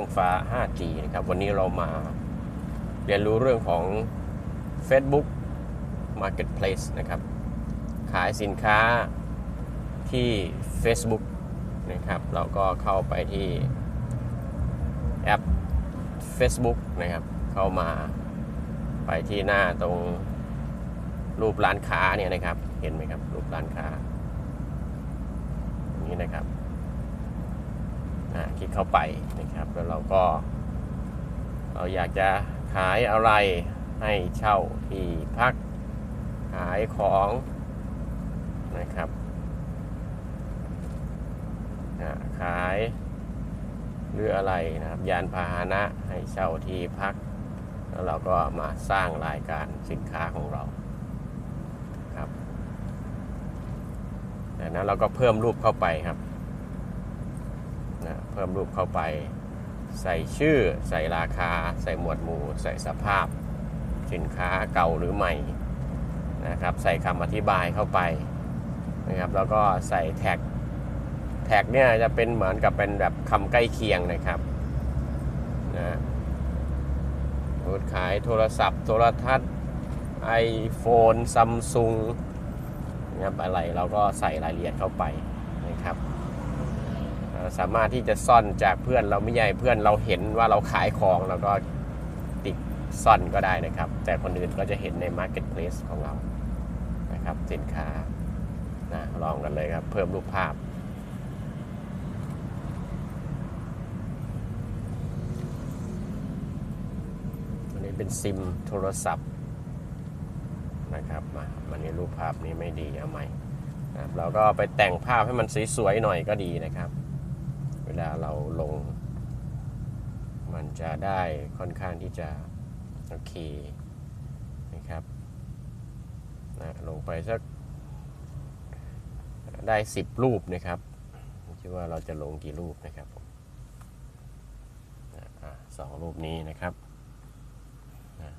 องฟ้า 5G นะครับ วันนี้เรามาเรียนรู้เรื่องของ Facebook Marketplace นะครับ ขายสินค้าที่ Facebook นะครับ เราก็เข้าไปที่แอป Facebook นะครับ เข้ามาไปที่หน้าตรงรูปร้านค้าเนี่ยนะครับ เห็นไหมครับ รูปร้านค้าอย่างนี้นะครับ ลิกเข้าไปนะครับ แล้วเราก็ เราอยากจะขายอะไรให้เช่าที่พักขายของนะครับขายหรืออะไรนะครับ ยานพาหนะให้เช่าที่พัก แล้วเราก็มาสร้างรายการสินค้าของเราครับจากนั้นเราก็เพิ่มรูปเข้าไปครับ พิ่มรูปเข้าไป ใส่ชื่อ ใส่ราคา ใส่หมวดหมู่ ใส่สภาพ สินค้าเก่าหรือใหม่นะครับ ใส่คำอธิบายเข้าไปนะครับแล้วก็ใส่แท็กแท็กเนี่ยจะเป็นเหมือนกับเป็นแบบคำใกล้เคียงนะครับนะพูดขายโทรศัพท์ โทรทัศน์ iPhone Samsung นะครับอะไรเราก็ใส่รายละเอียดเข้าไปนะครับ สามารถที่จะซ่อนจากเพื่อนเราไม่ใหญ่เพื่อนเราเห็นว่าเราขายของเราก็ติดซ่อนก็ได้นะครับ แต่คนอื่นก็จะเห็นใน Marketplace ของเรานะครับสินค้านะลองกันเลยครับ เพิ่มรูปภาพอันนี้เป็นซิมโทรศัพท์นะครับมาวันนี้รูปภาพนี้ไม่ดีเอาใหม่นะเราก็ไปแต่งภาพให้มันสวยๆหน่อยก็ดีนะครับ เวลาเราลง มันจะได้ค่อนข้างที่จะโอเคนะครับนะลงไปสักได้ 10 รูปนะครับคิดว่าเราจะลงกี่รูปนะครับผมนะสองรูปนี้นะครับนะ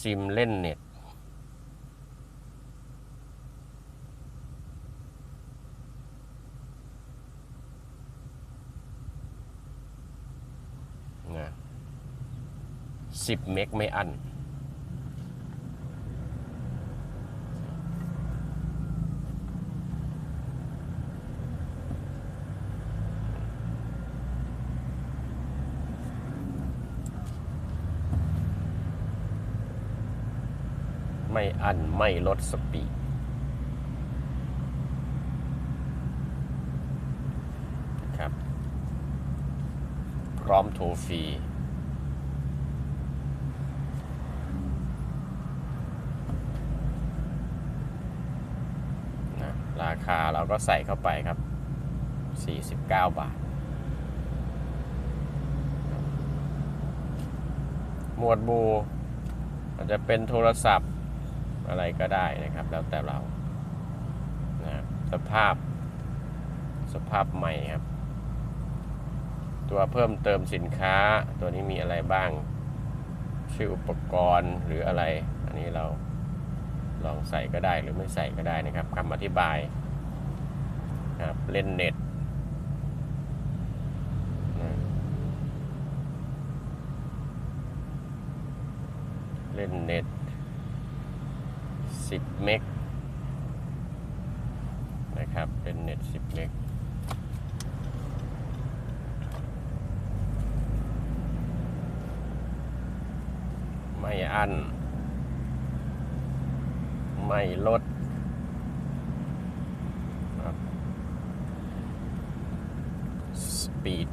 ซิมเล่นเน็ต 10 เมกไม่อันไม่อันไม่ลดสปีดครับ พร้อมโทรฟรี ราคาเราก็ใส่เข้าไปครับ 49 บาท หมวดหมู่อาจจะเป็นโทรศัพท์อะไรก็ได้นะครับ แล้วแต่เรานะสภาพสภาพใหม่ครับ ตัวเพิ่มเติมสินค้าตัวนี้มีอะไรบ้าง ชื่ออุปกรณ์หรืออะไร อันนี้เรา ลองใส่ก็ได้หรือไม่ใส่ก็ได้นะครับคำอธิบายครับเล่นเน็ตเล่นเน็ต10 เมกนะครับเป็นเน็ต 10 เมกไม่อั้น ไม่ลดครับสปีด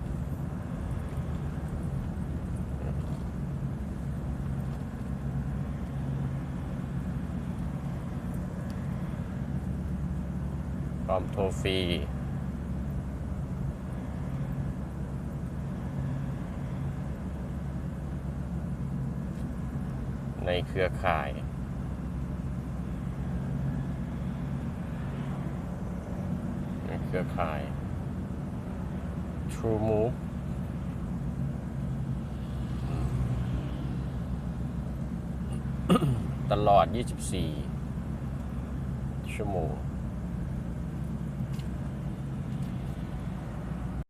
พร้อมโทรฟรีในเครือข่าย ใน เครือข่าย True Move ตลอด 24 ชั่วโมง